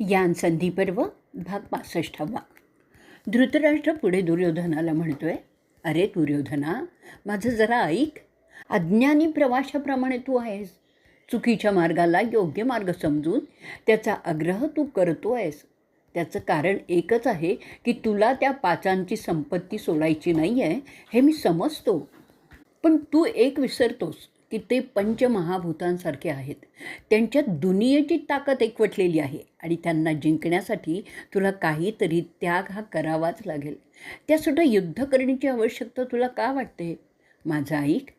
यान संधीपर्व भाग पासष्टावा धृतराष्ट्र पुढे दुर्योधनाला म्हणतोय अरे दुर्योधना माझं जरा ऐक. अज्ञानी प्रवाशाप्रमाणे तू आहेस. चुकीच्या मार्गाला योग्य मार्ग समजून त्याचा आग्रह तू करतो आहेस त्याचं कारण एकच आहे की तुला त्या पाचांची संपत्ती सोडायची नाही आहे हे मी समजतो. पण तू एक विसरतोस. की ते पंचमहाभूतांसारखे आहेत. त्यांच्यात दुनियेची ताकद एकवटलेली आहे आणि त्यांना जिंकण्यासाठी तुला काहीतरी त्याग हा करावाच लागेल. त्यासुद्धा युद्ध करण्याची आवश्यकता तुला का वाटते? माझं ऐक.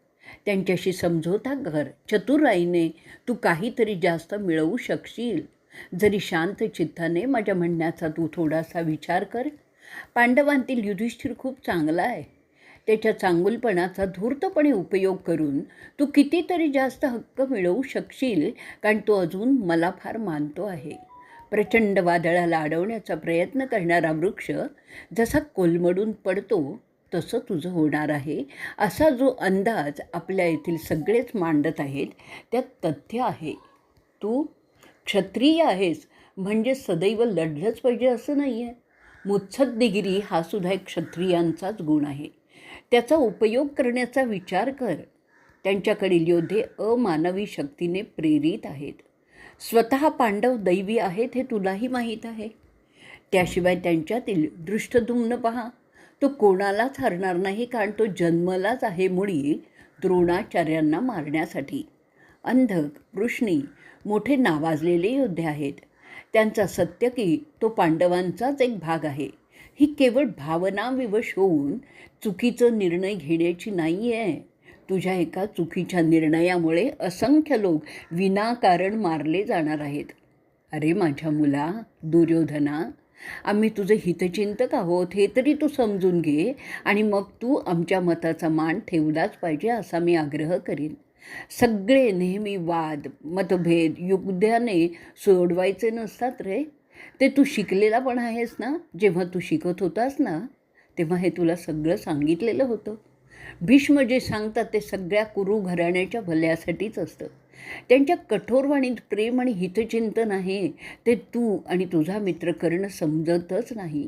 त्यांच्याशी समझोता कर. चतुराईने तू काहीतरी जास्त मिळवू शकशील. जरी शांत चित्ताने माझ्या म्हणण्याचा तू थोडासा विचार कर. पांडवांतील युधिष्ठिर खूप चांगला आहे. त्याच्या चांगुलपणाचा धूर्तपणे उपयोग करून तू कितीतरी जास्त हक्क मिळवू शकशील कारण तो अजून मला फार मानतो आहे. प्रचंड वादळाला अडवण्याचा प्रयत्न करणारा वृक्ष जसा कोलमडून पडतो तसं तुझं होणार आहे. असा जो अंदाज आपल्या येथील सगळेच मांडत आहेत त्यात तथ्य आहे. तू क्षत्रिय आहेस म्हणजे सदैव लढलंच पाहिजे असं नाही आहे मुत्सद्दिगिरी हा सुद्धा एक क्षत्रियांचाच गुण आहे. त्याचा उपयोग करण्याचा विचार कर. त्यांच्याकडील योद्धे अमानवी शक्तीने प्रेरित आहेत. स्वतः पांडव दैवी आहेत हे तुलाही माहीत आहे. त्याशिवाय त्यांच्यातील दृष्टधुम्न पहा. तो कोणालाच हरणार नाही कारण तो जन्मलाच आहे मुळी द्रोणाचार्यांना मारण्यासाठी. अंधक वृष्णी मोठे नावाजलेले योद्धे आहेत. त्यांचा सत्य की तो पांडवांचाच एक भाग आहे. ही केवळ भावनाविवश होऊन चुकीचं निर्णय घेण्याची नाही आहे तुझ्या एका चुकीच्या निर्णयामुळे असंख्य लोक विनाकारण मारले जाणार आहेत. अरे माझ्या मुला दुर्योधना आम्ही तुझे हितचिंतक आहोत हे तरी तू समजून घे आणि मग तू आमच्या मताचा मान ठेवलाच पाहिजे असा मी आग्रह करीन. सगळे नेहमी वाद मतभेद युद्धाने सोडवायचे नसतात रे. ते तू शिकलेला पण आहेस ना जेव्हा तू शिकत होतास ना तेव्हा हे तुला सगळं सांगितलेलं होतं. भीष्म जे सांगतात ते सगळ्या कुरु घराण्याच्या भल्यासाठीच असतं. त्यांच्या कठोरवाणीत प्रेम आणि हितचिंतन आहे ते तू आणि तुझा मित्र करणं समजतच नाही.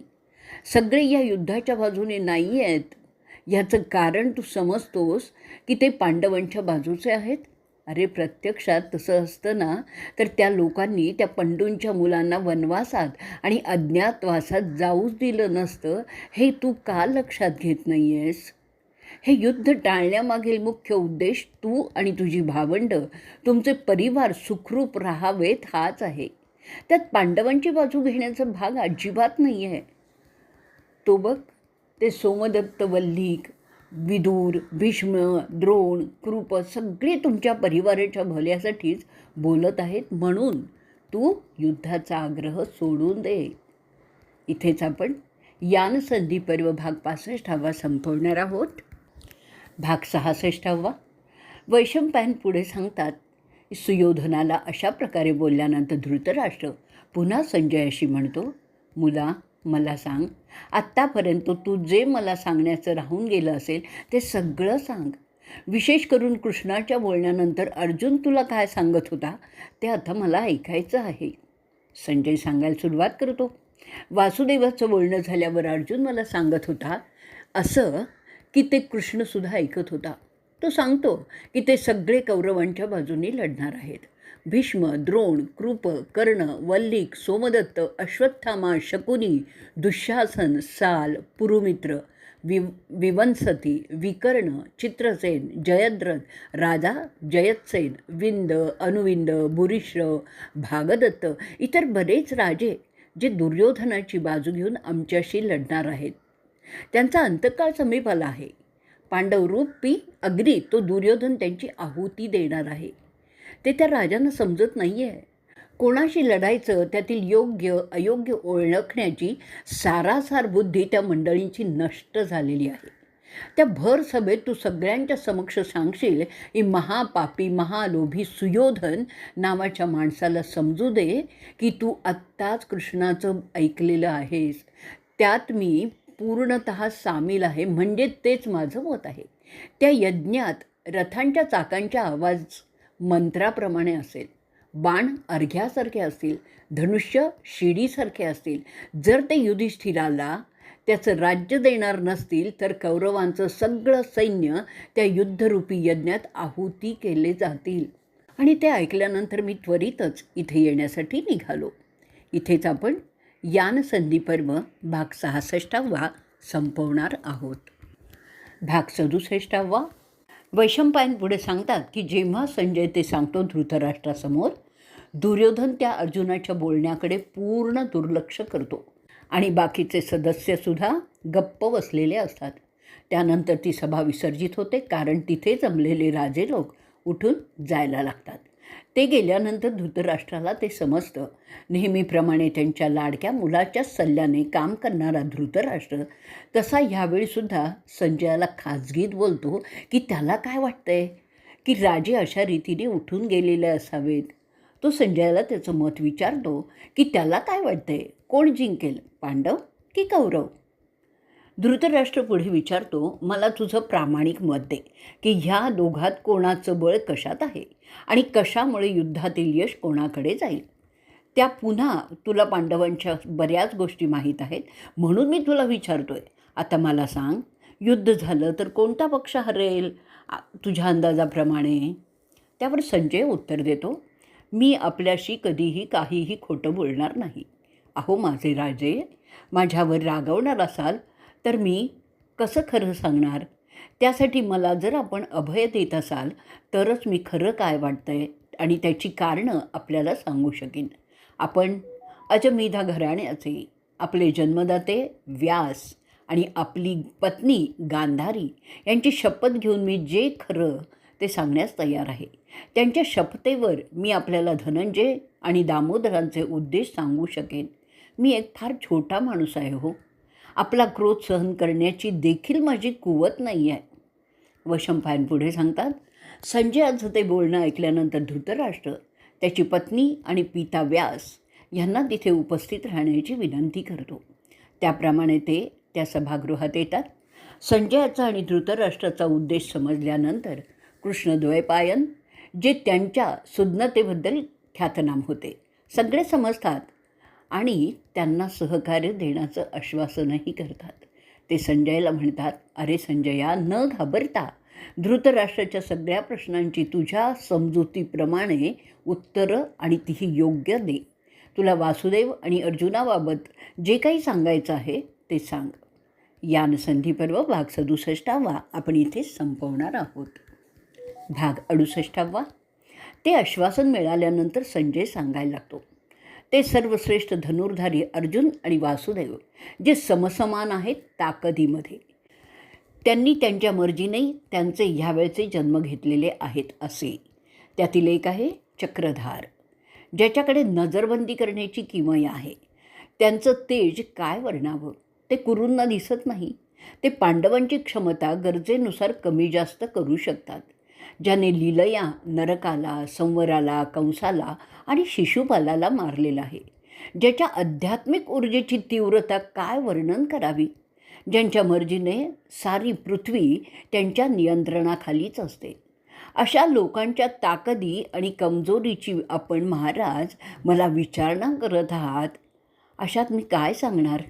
सगळे या युद्धाच्या बाजूने नाही आहेत ह्याचं कारण तू समजतोस की ते पांडवांच्या बाजूचे आहेत अरे प्रत्यक्षात तसं असतं ना तर त्या लोकांनी त्या पंडूंच्या मुलांना वनवासात आणि अज्ञातवासात जाऊच दिलं नसतं. हे तू का लक्षात घेत नाही आहेस हे युद्ध टाळण्यामागील मुख्य उद्देश तू आणि तुझी भावंड तुमचे परिवार सुखरूप राहावेत हाच आहे. त्यात पांडवांची बाजू घेण्याचा भाग अजिबात नाही आहे तो बघ ते सोमदत्त वल्लीक विदूर भीष्म द्रोण कृप सगळे तुमच्या परिवाराच्या भल्यासाठीच बोलत आहेत. म्हणून तू युद्धाचा आग्रह सोडून दे. इथेच आपण यान संधी पर्व भाग पासष्टावा संपवणार आहोत. भाग सहासष्टावा वैशंपायन पुढे सांगतात सुयोधनाला अशा प्रकारे बोलल्यानंतर धृतराष्ट्र पुन्हा संजयाशी म्हणतो मुला मला सांग. आत्तापर्यंत तू जे मला सांगण्याचं राहून गेलं असेल ते सगळं सांग. विशेष करून कृष्णाच्या बोलण्यानंतर अर्जुन तुला काय सांगत होता ते आता मला ऐकायचं आहे. संजय सांगायला सुरुवात करतो. वासुदेवाचं बोलणं झाल्यावर अर्जुन मला सांगत होता असं की ते कृष्णसुद्धा ऐकत होता. तो सांगतो की ते सगळे कौरवांच्या बाजूने लढणार आहेत. भीष्म द्रोण कृप कर्ण वल्लिक सोमदत्त अश्वत्थामा शकुनी दुःशासन साल पुरुमित्र वि विवंसती विकर्ण चित्रसेन जयद्रथ राजा जयतसेन विंद अनुविंद भूरिश्र भागदत्त इतर बरेच राजे जे दुर्योधनाची बाजू घेऊन आमच्याशी लढणार आहेत. त्यांचा अंतकाळ समीप आला आहे. पांडवरूप पी अग्री तो दुर्योधन त्यांची आहुती देणार आहे. ते त्या राजांना समजत नाही आहे कोणाशी लढायचं त्यातील योग्य अयोग्य ओळखण्याची सारासार बुद्धी त्या मंडळींची नष्ट झालेली आहे. त्या भर सभेत तू सगळ्यांच्या समक्ष सांगशील की महापापी महालोभी सुयोधन नावाच्या माणसाला समजू दे की तू आत्ताच कृष्णाचं ऐकलेलं आहेस. त्यात मी पूर्णत सामील आहे म्हणजे तेच माझं मत आहे. त्या यज्ञात रथांच्या चाकांच्या आवाज मंत्राप्रमाणे असेल. बाण अर्घ्यासारखे असतील धनुष्य शिडीसारखे असतील. जर ते युधिष्ठिराला त्याचं राज्य देणार नसतील तर कौरवांचं सगळं सैन्य त्या युद्धरूपी यज्ञात आहुती केले जातील. आणि ते ऐकल्यानंतर मी त्वरितच इथे येण्यासाठी निघालो. इथेच आपण यानसंधी पर्व भाग सहासष्टावा संपवणार आहोत. भाग सदुसष्टावा वैशंपायन पुढे सांगतात की जेव्हा संजय ते सांगतो धृतराष्ट्रासमोर दुर्योधन त्या अर्जुनाच्या बोलण्याकडे पूर्ण दुर्लक्ष करतो. आणि बाकीचे सदस्यसुद्धा गप्प बसलेले असतात. त्यानंतर ती सभा विसर्जित होते कारण तिथे जमलेले राजे लोक उठून जायला लागतात. ते गेल्यानंतर धृतराष्ट्राला ते समजतं. नेहमीप्रमाणे त्यांच्या लाडक्या मुलाच्या सल्ल्याने काम करणारा धृतराष्ट्र तसा ह्यावेळीसुद्धा संजयाला खाजगीत बोलतो की त्याला काय वाटतंय? की राजे अशा रीतीने उठून गेलेले असावेत? तो संजयाला त्याचं मत विचारतो की त्याला काय वाटतंय? कोण जिंकेल? पांडव की कौरव? धृतराष्ट्र पुढे विचारतो मला तुझं प्रामाणिक मत दे की ह्या दोघात कोणाचं बळ कशात आहे आणि कशामुळे युद्धातील यश कोणाकडे जाईल? त्या पुन्हा तुला पांडवांच्या बऱ्याच गोष्टी माहीत आहेत म्हणून मी तुला विचारतोय. आता मला सांग युद्ध झालं तर कोणता पक्ष हरेल? तुझ्या अंदाजाप्रमाणे. त्यावर संजय उत्तर देतो मी आपल्याशी कधीही काहीही खोटं बोलणार नाही. अहो माझे राजे माझ्यावर रागवणार असाल तर मी कसं खरं सांगणार? त्यासाठी मला जर आपण अभय देत असाल तरच मी खरं काय वाटतं आहे आणि त्याची कारणं आपल्याला सांगू शकेन. आपण अजमेधा घराण्याचे आपले जन्मदाते व्यास आणि आपली पत्नी गांधारी यांची शपथ घेऊन मी जे खरं ते सांगण्यास तयार आहे. त्यांच्या शपथेवर मी आपल्याला धनंजय आणि दामोदरांचे उद्देश सांगू शकेन. मी एक फार छोटा माणूस आहे हो. आपला क्रोध सहन करण्याची देखील माझी कुवत नाही आहे. वशंपायन पुढे सांगतात संजयाचं ते बोलणं ऐकल्यानंतर धृतराष्ट्र त्याची पत्नी आणि पिता व्यास यांना तिथे उपस्थित राहण्याची विनंती करतो. त्याप्रमाणे ते त्या सभागृहात येतात. संजयाचा आणि धृतराष्ट्राचा उद्देश समजल्यानंतर कृष्णद्वैपायन जे त्यांच्या सुज्ञतेबद्दल ख्यातनाम होते सगळे समजतात आणि त्यांना सहकार्य देण्याचं आश्वासनही करतात. ते संजयला म्हणतात अरे संजया न घाबरता. धृतराष्ट्राच्या सगळ्या प्रश्नांची तुझ्या समजुतीप्रमाणे उत्तरं आणि तीही योग्य दे. तुला वासुदेव आणि अर्जुनाबाबत जे काही सांगायचं आहे ते सांग. यान संधीपर्व भाग सदुसष्टावा आपण इथे संपवणार आहोत. भाग अडुसष्टावा. ते आश्वासन मिळाल्यानंतर संजय सांगायला लागतो ते सर्वश्रेष्ठ धनुर्धारी अर्जुन आणि वासुदेव जे समसमान आहेत ताकदीमध्ये. त्यांनी त्यांच्या मर्जीने त्यांचे ह्यावेळचे जन्म घेतलेले आहेत असे. त्यातील एक आहे चक्रधार ज्याच्याकडे नजरबंदी करण्याची किमय आहे. त्यांचं तेज काय वर्णावं? ते कुरूंना दिसत नाही. ते पांडवांची क्षमता गरजेनुसार कमी जास्त करू शकतात. ज्याने लीलया नरकाला संवराला कंसाला आणि शिशुपालाला मारलेला आहे. ज्याच्या आध्यात्मिक ऊर्जेची तीव्रता काय वर्णन करावी? ज्यांच्या मर्जीने सारी पृथ्वी त्यांच्या नियंत्रणाखालीच असते. अशा लोकांच्या ताकदी आणि कमजोरीची आपण महाराज मला विचारणा करत आहात अशात मी काय सांगणार?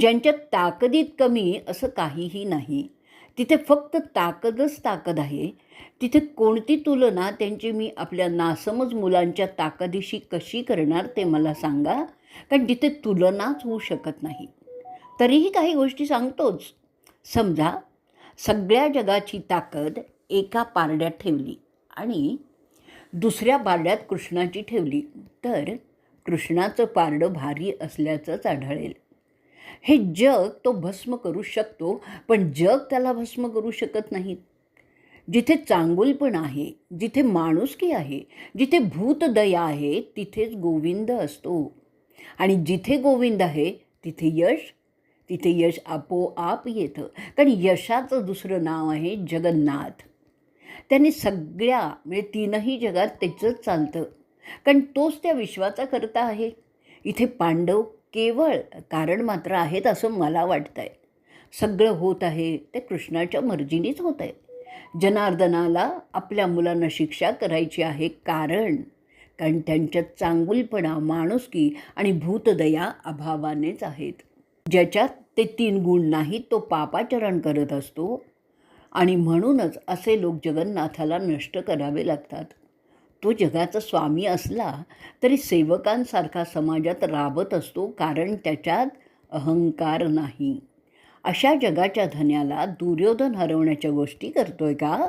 ज्यांच्या ताकदीत कमी असं काहीही नाही. तिथे फक्त ताकदच ताकद आहे. तिथे कोणती तुलना त्यांची मी आपल्या नासमज मुलांच्या ताकदीशी कशी करणार ते मला सांगा. कारण तिथे तुलनाच होऊ शकत नाही. तरीही काही गोष्टी सांगतोच. समजा सगळ्या जगाची ताकद एका पारड्यात ठेवली आणि दुसऱ्या पारड्यात कृष्णाची ठेवली. तर कृष्णाचं पारडं भारी असल्याचंच आढळेल. हे जग तो भस्म करू शकतो पण जग त्याला भस्म करू शकत नाहीत जिथे चांगुलपण आहे जिथे माणुसकी आहे जिथे भूतदया आहे तिथेच गोविंद असतो. आणि जिथे गोविंद आहे तिथे यश तिथे यश आपोआप येतं. कारण यशाचं दुसरं नाव आहे जगन्नाथ. त्याने सगळ्या म्हणजे तीनही जगात त्याचंच चालतं. कारण तोच त्या विश्वाचा करता आहे. इथे पांडव केवळ कारण मात्र आहेत असं मला वाटतं आहे सगळं होत आहे ते कृष्णाच्या मर्जीनेच होत आहे. जनार्दनाला आपल्या मुलांना शिक्षा करायची आहे कारण कारण त्यांच्यात चांगुलपणा माणुसकी आणि भूतदया अभावानेच आहेत. ज्याच्यात ते तीन गुण नाहीत तो पापाचरण करत असतो. आणि म्हणूनच असे लोक जगन्नाथाला नष्ट करावे लागतात. तो जगाचा स्वामी असला तरी सेवकांसारखा समाजात राबत असतो कारण त्याच्यात अहंकार नाही. अशा जगाच्या धन्याला दुर्योधन हरवण्याच्या गोष्टी करतोय का?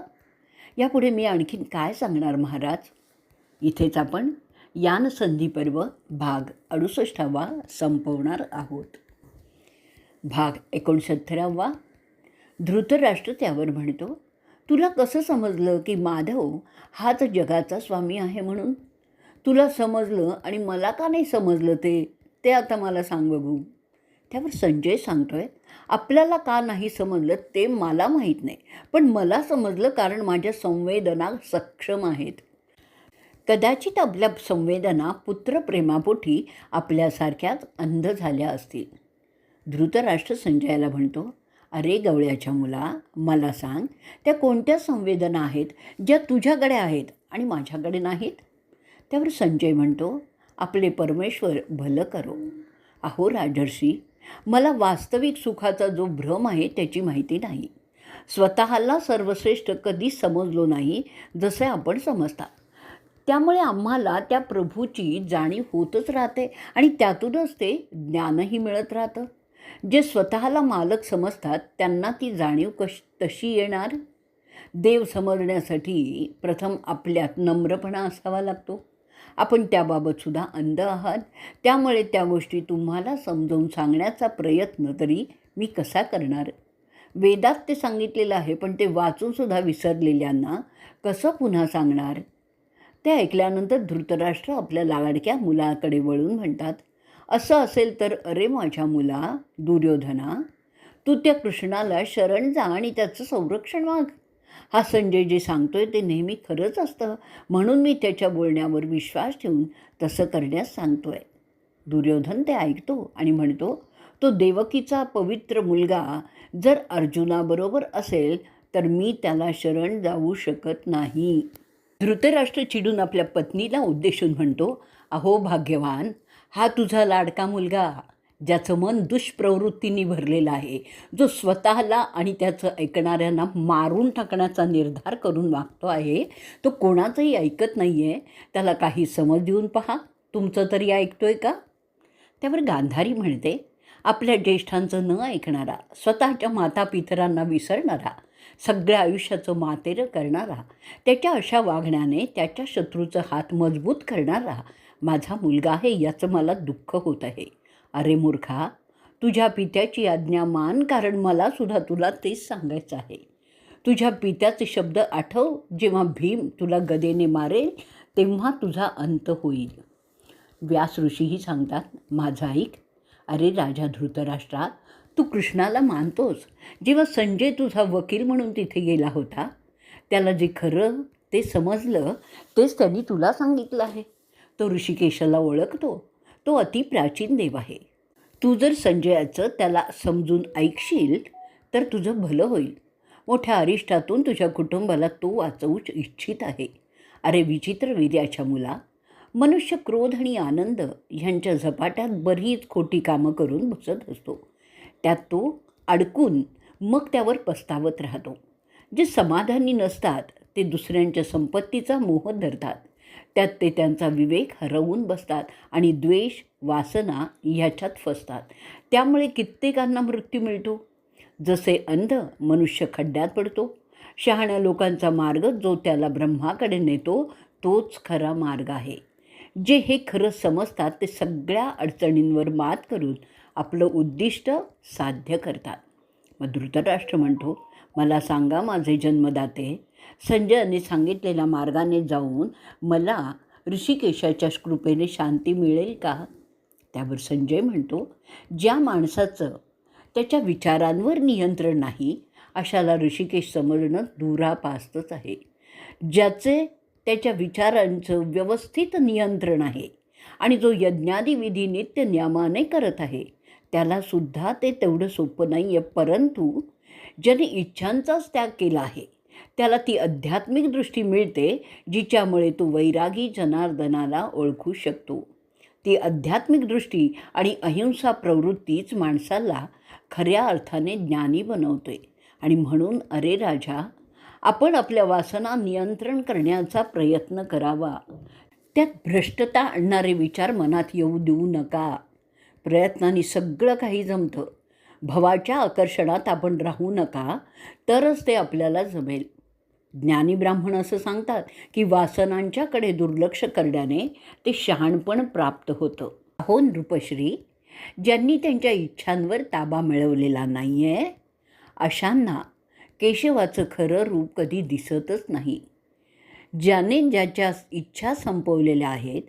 यापुढे मी आणखीन काय सांगणार महाराज? इथेच आपण यान संधी पर्व भाग अडुसष्टावा संपवणार आहोत. भाग एकोणसत्तरावा. धृतराष्ट्र त्यावर म्हणतो तुला कसं समजलं की माधव हाच जगाचा स्वामी आहे म्हणून? तुला समजलं आणि मला का नाही समजलं ते? ते आता मला सांग बघू. त्यावर संजय सांगतोय आपल्याला का नाही समजलं ते मला माहीत नाही पण मला समजलं कारण माझ्या संवेदना सक्षम आहेत. कदाचित आपल्या संवेदना पुत्रप्रेमापोटी आपल्यासारख्याच अंध झाल्या असतील. धृतराष्ट्र संजयाला म्हणतो अरे गवळ्याच्या मुला मला सांग त्या कोणत्या संवेदना आहेत ज्या तुझ्याकडे आहेत आणि माझ्याकडे नाहीत? त्यावर संजय म्हणतो आपले परमेश्वर भलं करो. अहो राजर्षी मला वास्तविक सुखाचा जो भ्रम आहे त्याची माहिती नाही. स्वतःला सर्वश्रेष्ठ कधीच समजलो नाही जसे आपण समजता त्यामुळे आम्हाला त्या प्रभूची जाणीव होतच राहते आणि त्यातूनच ते ज्ञानही मिळत राहतं. जे स्वतःला मालक समजतात त्यांना ती जाणीव कश तशी येणार? देव समजण्यासाठी प्रथम आपल्यात नम्रपणा असावा लागतो. आपण त्याबाबतसुद्धा अंध आहात. त्यामुळे त्या गोष्टी तुम्हाला समजावून सांगण्याचा प्रयत्न तरी मी कसा करणार? वेदात ते सांगितलेलं आहे पण ते वाचूनसुद्धा विसरलेल्यांना कसं पुन्हा सांगणार? ते ऐकल्यानंतर धृतराष्ट्र आपल्या लाडक्या मुलाकडे वळून म्हणतात असं असेल तर अरे माझ्या मुला दुर्योधना तू त्या कृष्णाला शरण जा आणि त्याचं संरक्षण माग हा संजय जे सांगतोय ते नेहमी खरंच असतं. म्हणून मी त्याच्या बोलण्यावर विश्वास ठेवून तसं करण्यास सांगतोय. दुर्योधन ते ऐकतो आणि म्हणतो तो देवकीचा पवित्र मुलगा जर अर्जुनाबरोबर असेल तर मी त्याला शरण जाऊ शकत नाही. धृतराष्ट्र चिडून आपल्या पत्नीला उद्देशून म्हणतो अहो भाग्यवान हा तुझा लाडका मुलगा ज्याचं मन दुष्प्रवृत्तींनी भरलेलं आहे जो स्वतःला आणि त्याचं ऐकणाऱ्यांना मारून टाकण्याचा निर्धार करून वागतो आहे तो कोणाचंही ऐकत नाही आहे त्याला काही समज देऊन पहा. तुमचं तरी ऐकतो आहे का? त्यावर गांधारी म्हणते आपल्या ज्येष्ठांचं न ऐकणारा स्वतःच्या मातापितरांना विसरणारा सगळ्या आयुष्याचं मातेरं करणारा त्याच्या अशा वागण्याने त्याच्या शत्रूचं हात मजबूत करणारा माझा मुलगा आहे याचं मला दुःख होत आहे. अरे मूर्खा तुझ्या पित्याची आज्ञा मान कारण मला सुद्धा तुला तेच सांगायचं आहे. तुझ्या पित्याचे शब्द आठव जेव्हा भीम तुला गदेने मारेल तेव्हा तुझा अंत होईल. व्यास ऋषीही सांगतात माझा ऐक. अरे राजा धृतराष्ट्रा तू कृष्णाला मानतोस. जेव्हा संजय तुझा वकील म्हणून तिथे गेला होता त्याला जे खरं ते समजलं तेच त्यांनी तुला सांगितलं आहे. तो ऋषिकेशाला ओळखतो. तो अति प्राचीन देव आहे. तू जर संजयाचं त्याला समजून ऐकशील तर तुझं भलं होईल. मोठ्या अरिष्टातून तुझ्या कुटुंबाला तो वाचवूच इच्छित आहे. अरे विचित्र वीर्याच्या मुला मनुष्य क्रोध आणि आनंद ह्यांच्या झपाट्यात बरीच खोटी कामं करून बसत असतो. त्यात तो अडकून मग त्यावर पस्तावत राहतो. जे समाधानी नसतात ते दुसऱ्यांच्या संपत्तीचा मोह धरतात. त्यात ते त्यांचा विवेक हरवून बसतात आणि द्वेष वासना ह्याच्यात फसतात. त्यामुळे कित्येकांना मृत्यू मिळतो. जसे अंध मनुष्य खड्ड्यात पडतो शहाण्या लोकांचा मार्ग जो त्याला ब्रह्माकडे नेतो तोच खरा मार्ग आहे. जे हे खरं समजतात ते सगळ्या अडचणींवर मात करून आपलं उद्दिष्ट साध्य करतात. मग धृतराष्ट्र म्हणतो मला सांगा माझे जन्मदाते संजयने सांगितलेल्या मार्गाने जाऊन मला ऋषिकेशाच्या कृपेने शांती मिळेल का? त्यावर संजय म्हणतो ज्या माणसाचं त्याच्या विचारांवर नियंत्रण नाही अशाला ऋषिकेश समजणं दुरापास्तच आहे. ज्याचे त्याच्या विचारांचं व्यवस्थित नियंत्रण आहे आणि जो यज्ञादिविधी नित्य नियमाने करत आहे त्यालासुद्धा ते तेवढं सोपं नाही आहे परंतु ज्याने इच्छांचाच त्याग केला आहे त्याला ती आध्यात्मिक दृष्टी मिळते जिच्यामुळे तो वैरागी जनार्दनाला ओळखू शकतो. ती आध्यात्मिक दृष्टी आणि अहिंसा प्रवृत्तीच माणसाला खऱ्या अर्थाने ज्ञानी बनवते आणि म्हणून अरे राजा आपण आपल्या वासना नियंत्रण करण्याचा प्रयत्न करावा. त्यात भ्रष्टता आणणारे विचार मनात येऊ देऊ नका. प्रयत्नाने सगळं काही जमतं. भवाच्या आकर्षणात आपण राहू नका तरच ते आपल्याला जमेल. ज्ञानी ब्राह्मण असं सांगतात की वासनांच्याकडे दुर्लक्ष करण्याने ते शहाणपण प्राप्त होतं. हो नृपश्री ज्यांनी त्यांच्या इच्छांवर ताबा मिळवलेला नाही आहे अशांना केशवाचं खरं रूप कधी दिसतच नाही. ज्याने ज्याच्या इच्छा संपवलेल्या आहेत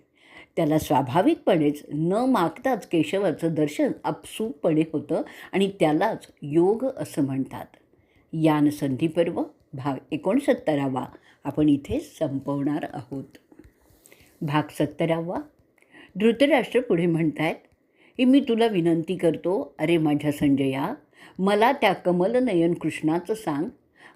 त्याला स्वाभाविकपणेच न मागताच केशवाचं दर्शन आपसूकपणे होतं आणि त्यालाच योग असं म्हणतात. यान संधीपर्व भाग एकोणसत्तरावा. आपण इथे संपवणार आहोत. भाग सत्तरावा. धृतराष्ट्र पुढे म्हणतायत की मी तुला विनंती करतो अरे माझ्या संजया मला त्या कमलनयन कृष्णाचं सांग.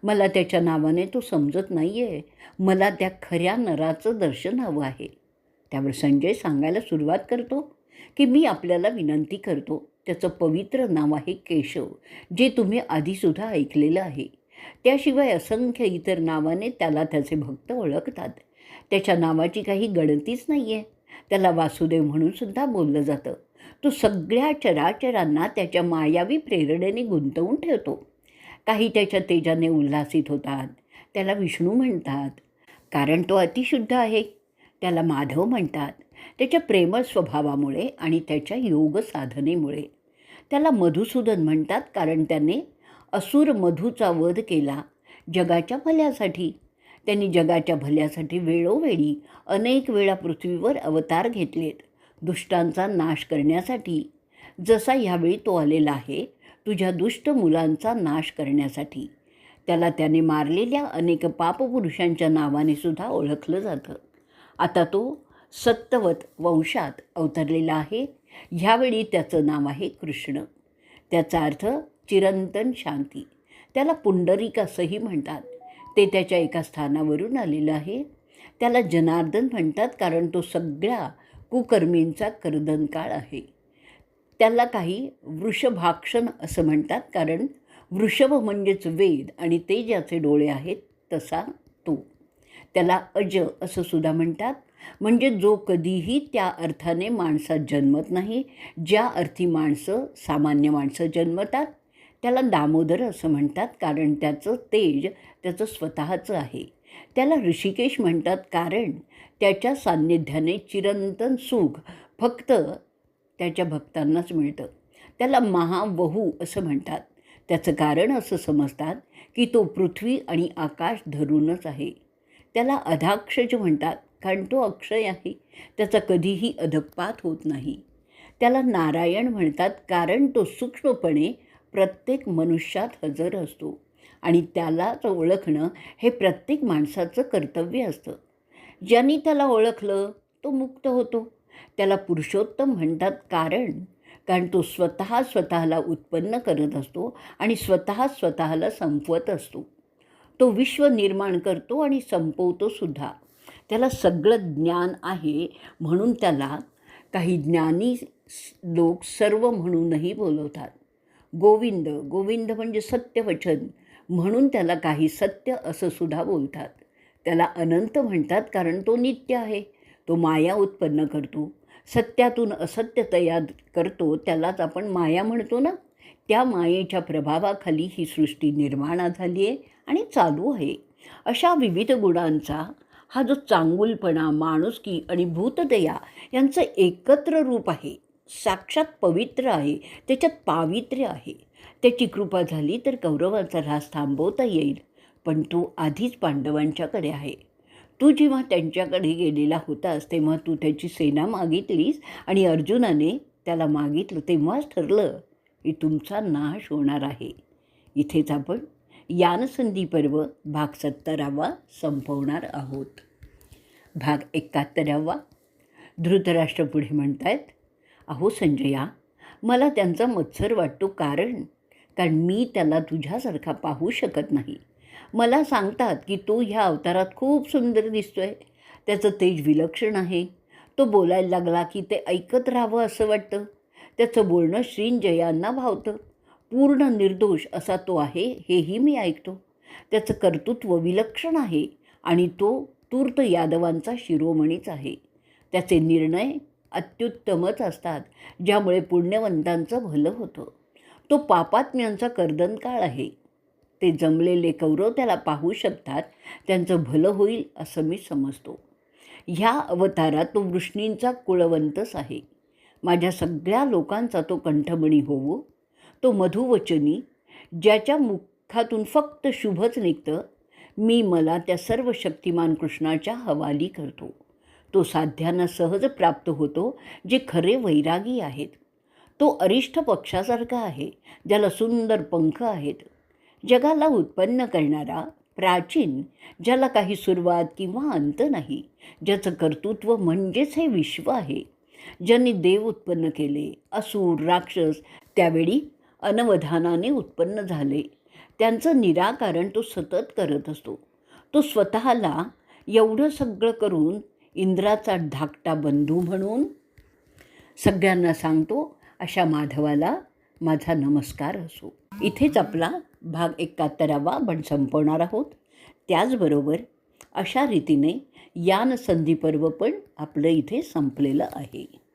मला त्याच्या नावाने तो समजत नाही आहे मला त्या खऱ्या नराचं दर्शन हवं आहे. त्यावर संजय सांगायला सुरुवात करतो की मी आपल्याला विनंती करतो त्याचं पवित्र नाव आहे केशव जे तुम्ही आधीसुद्धा ऐकलेलं आहे. त्याशिवाय असंख्य इतर नावाने त्याला त्याचे भक्त ओळखतात. त्याच्या नावाची काही गणतीच नाही आहे त्याला वासुदेव म्हणून सुद्धा बोललं जातं. तो सगळ्या चराचरांना त्याच्या मायावी प्रेरणेने गुंतवून ठेवतो. काही त्याच्या तेजाने उल्हासित होतात. त्याला विष्णू म्हणतात. कारण तो अतिशुद्ध आहे. त्याला माधव म्हणतात. त्याच्या प्रेमळ स्वभावामुळे आणि त्याच्या योग साधनेमुळे त्याला मधुसूदन म्हणतात कारण त्याने असुर मधूचा वध केला जगाच्या भल्यासाठी. त्यांनी जगाच्या भल्यासाठी वेळोवेळी अनेक वेळा पृथ्वीवर अवतार घेतलेत. दुष्टांचा नाश करण्यासाठी. जसा ह्यावेळी तो आलेला आहे तुझ्या दुष्ट मुलांचा नाश करण्यासाठी. त्याला त्याने मारलेल्या अनेक पापपुरुषांच्या नावाने सुद्धा ओळखलं जातं. आता तो सत्तवत वंशात अवतरलेला आहे. ह्यावेळी त्याचं नाव आहे कृष्ण. त्याचा अर्थ चिरंतन शांती. त्याला पुंडरिक असंही म्हणतात. ते त्याच्या एका स्थानावरून आलेलं आहे. त्याला जनार्दन म्हणतात कारण तो सगळ्या कुकर्मींचा कर्दनकाळ आहे. त्याला काही वृषभाक्षण असं म्हणतात कारण वृषभ म्हणजेच वेद आणि ते ज्याचे डोळे आहेत तसा तो. त्याला अज असं सुद्धा म्हणतात. म्हणजे जो कधीही त्या अर्थाने माणसात जन्मत नाही ज्या अर्थी माणसं सामान्य माणसं जन्मतात त्याला दामोदर असं म्हणतात कारण त्याचं तेज त्याचं स्वतःचं आहे. त्याला ऋषिकेश म्हणतात कारण त्याच्या सान्निध्याने चिरंतन सुख फक्त त्याच्या भक्तांनाच मिळतं. त्याला महावहू असं म्हणतात. त्याचं कारण असं समजतात की तो पृथ्वी आणि आकाश धरूनच आहे. त्याला अधाक्षज म्हणतात कारण तो अक्षय आहे त्याचा कधीही अधकपात होत नाही. त्याला नारायण म्हणतात कारण तो सूक्ष्मपणे प्रत्येक मनुष्यात हजर असतो आणि त्यालाच ओळखणं हे प्रत्येक माणसाचं कर्तव्य असतं. ज्यांनी त्याला ओळखलं तो मुक्त होतो. त्याला पुरुषोत्तम म्हणतात कारण कारण तो स्वतः स्वतःला उत्पन्न करत असतो आणि स्वतः स्वतःला संपवत असतो. तो विश्व निर्माण करतो आणि संपवतो सुद्धा. त्याला सगळं ज्ञान आहे म्हणून त्याला काही ज्ञानी लोक सर्व म्हणूनही बोलवतात. गोविंद गोविंद म्हणजे सत्यवचन म्हणून त्याला काही सत्य असं सुद्धा बोलतात. त्याला अनंत म्हणतात कारण तो नित्य आहे. तो माया उत्पन्न करतो. सत्यातून असत्य तयार करतो त्यालाच आपण माया म्हणतो ना? त्या मायेच्या प्रभावाखाली ही सृष्टी निर्माण झाली आहे आणि चालू आहे. अशा विविध गुणांचा हा जो चांगुलपणा माणुसकी आणि भूतदया यांचं एकत्र रूप आहे साक्षात पवित्र आहे त्याच्यात पावित्र्य आहे. त्याची कृपा झाली तर कौरवाचा ऱ्हास थांबवता येईल पण तो आधीच पांडवांच्याकडे आहे. तू जेव्हा त्यांच्याकडे गेलेला होतास तेव्हा तू त्याची सेना मागितलीस आणि अर्जुनाने त्याला मागितलं तेव्हाच ठरलं. तुमचा नाश होणार आहे. इथेच आपण यानसंधी पर्व भाग सत्तरावा संपवणार आहोत. भाग एकाहत्तरावा. धृतराष्ट्र पुढे म्हणतायत अहो संजया मला त्यांचा मत्सर वाटतो कारण कारण मी त्याला तुझ्यासारखा पाहू शकत नाही. मला सांगतात की तो ह्या अवतारात खूप सुंदर दिसतो आहे त्याचं तेज विलक्षण आहे. तो बोलायला लागला की ते ऐकत राहावं असं वाटतं. त्याचं बोलणं श्रींजयांना भावतं. पूर्ण निर्दोष असा तो आहे हेही मी ऐकतो. त्याचं कर्तृत्व विलक्षण आहे आणि तो तूर्त यादवांचा शिरोमणीच आहे. त्याचे निर्णय अत्युत्तमच असतात ज्यामुळे पुण्यवंतांचं भलं होतं. तो पापात्म्यांचा कर्दनकाळ आहे. ते जमलेले कौरव त्याला पाहू शकतात त्यांचं भलं होईल असं मी समजतो. ह्या अवतारात तो वृष्णींचा कुळवंतच आहे. माझ्या सगळ्या लोकांचा तो कंठमणी होवो तो मधुवचनी ज्याच्या मुखातून फक्त शुभच निघतं मी मला त्या सर्व शक्तिमान कृष्णाच्या हवाली करतो. तो साध्यांना सहज प्राप्त होतो जे खरे वैरागी आहेत. तो अरिष्ठ पक्षासारखा आहे ज्याला सुंदर पंख आहेत. जगाला उत्पन्न करणारा प्राचीन ज्याला काही सुरुवात किंवा अंत नाही ज्याचं कर्तृत्व म्हणजेच हे विश्व आहे. ज्यांनी देव उत्पन्न केले असूर राक्षस त्यावेळी अनवधानाने उत्पन्न झाले. त्यांचं निराकरण तो सतत करत असतो. तो स्वतःला एवढं सगळं करून इंद्राचा धाकटा बंधू म्हणून सगळ्यांना सांगतो अशा माधवाला माझा नमस्कार असो. इथेच आपला भाग एकाहत्तरावा आपण संपवणार आहोत. त्याचबरोबर अशा रीतीने यान संधी पर्व पण आपलं इथे संपलेलं आहे.